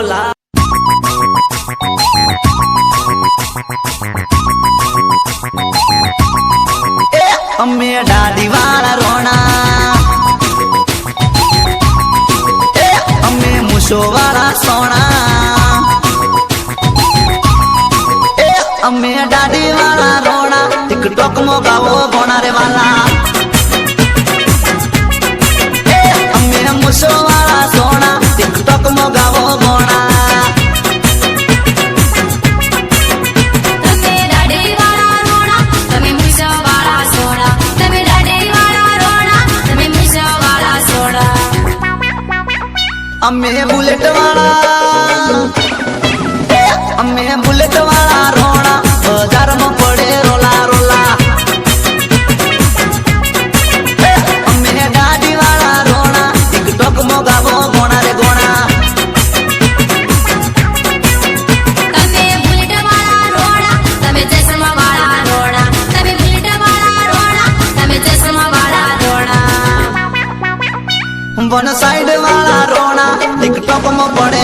ભોલા અમે ડાડી વાળા રોણા અમે અમે ડાડી વાળા રોણા ટિકટોકમાં ગાવો ગોણા રે અમે મૂસો વાળા અમે બુલેટ વાળા. como por